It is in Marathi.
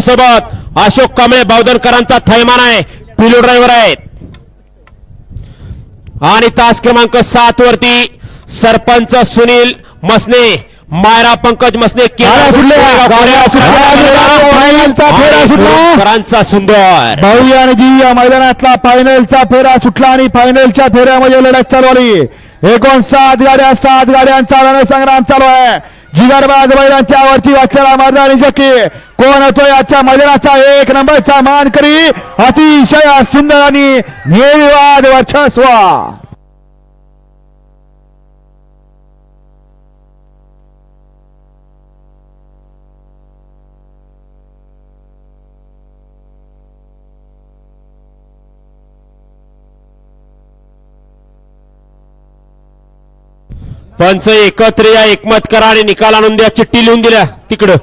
सोबत अशोक कांबळे बावधनकरांचा थैमान आहे. पिलो ड्रायव्हर आहेत. आणि तास क्रमांक सात वरती सरपंच सुनील मसने मायरा पंकज मसने सुटला. सुंदर. भाऊ आणि जी या मैदानातला फायनलचा फेरा सुटला आणि फायनलच्या फेऱ्यामध्ये लढत चालू आली. एकूण सात गाड्या सात गाड्यांचा रणसंग्राम चालू आहे. जिगरबाज बैलांच्या वरती वाचलेला मैदानी जकी. कोण होतो याच्या मैदानाचा एक नंबरचा मानकरी? अतिशय सुंदर आणि निर्वाद वर्चस्व. पंच एकत्र या एकमत करा आणि निकाल आणून द्या चिठ्ठी लिहून दिल्या. तिकडं.